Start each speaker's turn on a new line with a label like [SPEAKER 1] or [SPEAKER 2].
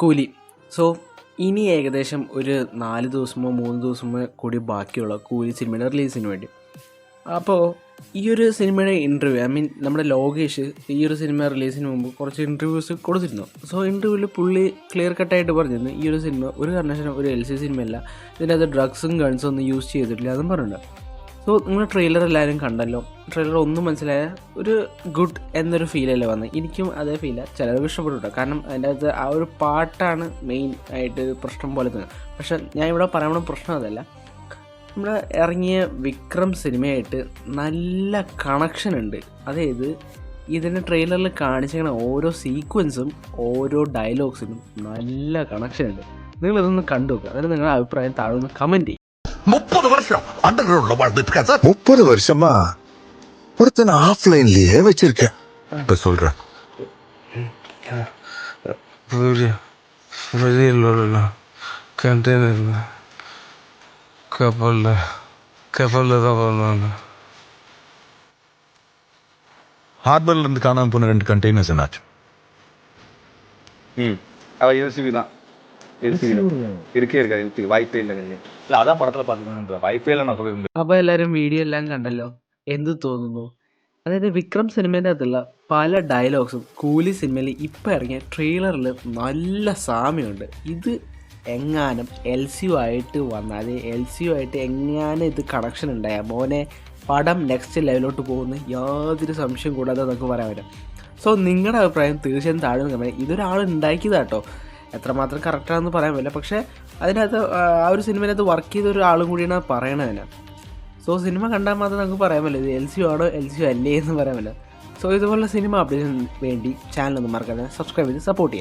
[SPEAKER 1] കൂലി. സോ ഇനി ഏകദേശം ഒരു നാല് ദിവസമോ മൂന്ന് ദിവസമോ കൂടി ബാക്കിയുള്ള കൂലി സിനിമയുടെ റിലീസിന് വേണ്ടി. അപ്പോൾ ഈ ഒരു സിനിമയുടെ ഇന്റർവ്യൂ ഐ മീൻ നമ്മുടെ ലോകേഷ് ഈ ഒരു സിനിമ റിലീസിന് മുമ്പ് കുറച്ച് ഇന്റർവ്യൂസ് കൊടുത്തിരുന്നു. സോ ഇന്റർവ്യൂവിൽ പുള്ളി ക്ലിയർ കട്ടായിട്ട് പറഞ്ഞിരുന്നു ഈ ഒരു സിനിമ ഒരു കാരണവശാലും ഒരു എൽ സി സിനിമയല്ല ഇതിനകത്ത് ഡ്രഗ്സും ഗൺസും ഒന്നും യൂസ് ചെയ്തിട്ടില്ല അതും പറഞ്ഞിട്ടുണ്ട്. സോ നിങ്ങൾ ട്രെയിലർ എല്ലാവരും കണ്ടല്ലോ. ട്രെയിലർ ഒന്നും മനസ്സിലായ ഒരു ഗുഡ് എന്നൊരു ഫീലല്ലേ വന്നത് എനിക്കും അതേ ഫീലാണ് ചിലർക്ക് ഇഷ്ടപ്പെട്ടു കാരണം അതിന്റെ അകത്ത് ആ ഒരു പാട്ടാണ് മെയിൻ ആയിട്ട് പ്രശ്നം പോലെ തന്നെ പക്ഷെ ഞാൻ ഇവിടെ പറയാനുള്ള പ്രശ്നം അതല്ല. നമ്മുടെ ഇറങ്ങിയ വിക്രം സിനിമയായിട്ട് നല്ല കണക്ഷൻ ഉണ്ട്. അതായത് ഇതിന്റെ ട്രെയിലറിൽ കാണിച്ചിരിക്കുന്ന ഓരോ സീക്വൻസും ഓരോ ഡയലോഗ്സിനും നല്ല കണക്ഷൻ ഉണ്ട്. നിങ്ങളിതൊന്ന് കണ്ടു നോക്കുക അതായത് നിങ്ങളുടെ അഭിപ്രായം താഴെ ഒന്ന് കമന്റ്
[SPEAKER 2] முப்பது வருஷம் அண்டர் கிரவுண்ட்ல வாழ்ந்துட்டு இருக்கேன் சார்.
[SPEAKER 3] முப்பது வருஷமா? ஒருத்தனை ஆஃப்லைன்லயே வச்சிருக்கேன். இப்ப சொல்றேன்.
[SPEAKER 4] வெளியே வெளியில் கண்டெய்னரில் கப்பலில் கப்பலில் தான் வருவாங்க
[SPEAKER 3] ஹார்பர்ல இருந்து காணாம போன ரெண்டு கண்டெய்னர்ஸ் என்னாச்சு?
[SPEAKER 5] ம் அவ யோசிக்கு தான்.
[SPEAKER 1] അപ്പൊ എല്ലാരും വീഡിയോ എല്ലാം കണ്ടല്ലോ? എന്ത് തോന്നുന്നു? അതായത് വിക്രം സിനിമേന്റെ അകത്തുള്ള പല ഡയലോഗ്സും കൂലി സിനിമയിൽ ഇപ്പൊ ഇറങ്ങിയ ട്രെയിലറിൽ നല്ല സാമ്യമുണ്ട്. ഇത് എങ്ങാനും എൽ സി യു ആയിട്ട് വന്നാൽ എൽ സി യു ആയിട്ട് എങ്ങാനും ഇത് കണക്ഷൻ ഉണ്ടായ മോനെ പടം നെക്സ്റ്റ് ലെവലിലോട്ട് പോകുന്ന യാതൊരു സംശയം കൂടാതെ നമുക്ക് പറയാൻ പറ്റും. സോ നിങ്ങളുടെ അഭിപ്രായം തീർച്ചയായും താഴെ കമന്റ് ഇതൊരാൾ ഉണ്ടാക്കിയതാട്ടോ. എത്രമാത്രം കറക്റ്റാണെന്ന് പറയാൻ പറ്റില്ല. പക്ഷേ അതിനകത്ത് ആ ഒരു സിനിമയിനകത്ത് വർക്ക് ചെയ്ത ഒരാളും കൂടിയാണ് പറയണത് തന്നെ സോ സിനിമ കണ്ടാൽ മാത്രം നമുക്ക് പറയാൻ പറ്റില്ല. ഇത് എൽ സി ആണോ എൽ സി അല്ലേ എന്ന് പറയാൻ പറ്റില്ല. സോ ഇതുപോലുള്ള സിനിമ അപ്ഡേറ്റിന് വേണ്ടി ചാനൽ ഒന്ന് മറക്കാതെ സബ്സ്ക്രൈബ് ചെയ്ത് സപ്പോർട്ട് ചെയ്യാം.